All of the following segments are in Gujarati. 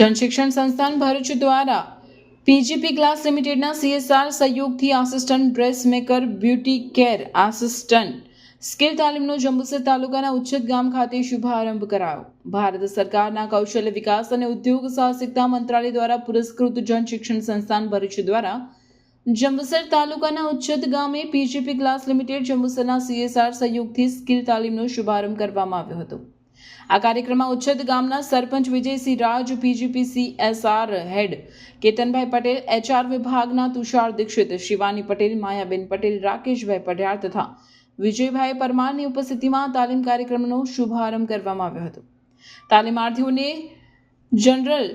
જનશિક્ષણ સંસ્થાન ભરૂચ દ્વારા પીજીપી ક્લાસ લિમિટેડના સીએસઆર સહયોગથી assistant dress maker beauty care assistant, skill તાલીમનો Jambusar તાલુકાના ઉચ્છેદ ગામ ખાતે શુભારંભ કરાયો. ભારત સરકારના કૌશલ્ય વિકાસ અને ઉદ્યોગ સાહસિકતા મંત્રાલય દ્વારા પુરસ્કૃત જનશિક્ષણ સંસ્થાન ભરૂચ દ્વારા જંબુસર તાલુકાના ઉચ્છેદ ગામે પીજીપી ક્લાસ લિમિટેડ જંબુસરના સીએસઆર સહયોગથી સ્કિલ તાલીમનો શુભારંભ કરવામાં આવ્યો હતો. આ કાર્યક્રમમાં ઉચ્છેદ ગામના sarpanch Vijaysinh Raj PGPC SR head Ketanbhai Patel, HR વિભાગના તુષાર દીક્ષિત, શિવાની પટેલ, માયાબેન પટેલ, રાકેશભાઈ પઢિયાર તથા વિજયભાઈ પરમારની ઉપસ્થિતિમાં તાલીમ કાર્યક્રમનો શુભારંભ કરવામાં આવ્યો હતો. તાલીમાર્થીઓને જનરલ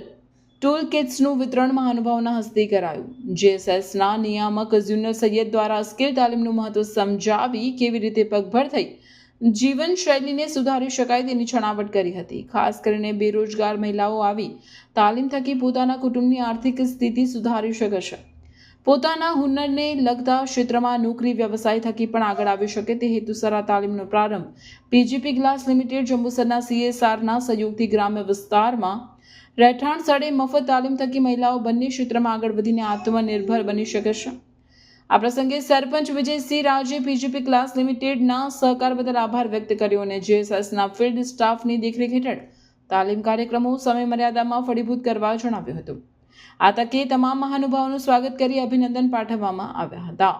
ટૂલ કિટ્સનું વિતરણ મહાનુભાવના હસ્તે કરાયું. જેએસએસના નિયામક જુનિયર સૈયદ દ્વારા સ્કિલ તાલીમનું મહત્વ સમજાવી કેવી રીતે પગભર થઈ જીવનશૈલીને સુધારી શકાય તેની છણાવટ કરી હતી. ખાસ કરીને બેરોજગાર મહિલાઓ આવી તાલીમ થકી પોતાના કુટુંબની આર્થિક સ્થિતિ સુધારી શકે છે પોતાના હુનરને લગતા ક્ષેત્રમાં નોકરી, વ્યવસાય થકી પણ આગળ આવી શકે તે હેતુસર આ તાલીમનો પ્રારંભ પીજીપી ગ્લાસ લિમિટેડ જંબુસરના સીએસઆરના સહયોગથી ગ્રામ્ય વિસ્તારમાં રહેઠાણ સ્થળે મફત તાલીમ થકી મહિલાઓ બંને ક્ષેત્રમાં આગળ વધીને આત્મનિર્ભર બની શકે છે. આ પ્રસંગે સરપંચ વિજયસિંહ રાજે પીજીપી ક્લાસ લિમિટેડના સહકાર બદલ આભાર વ્યક્ત કર્યો અને જેએસએસના ફિલ્ડ સ્ટાફની દેખરેખ હેઠળ તાલીમ કાર્યક્રમો સમય મર્યાદામાં ફળીભૂત કરવા જણાવ્યું હતું. આ તકે તમામ મહાનુભાવોનું સ્વાગત કરી અભિનંદન પાઠવવામાં આવ્યા હતા.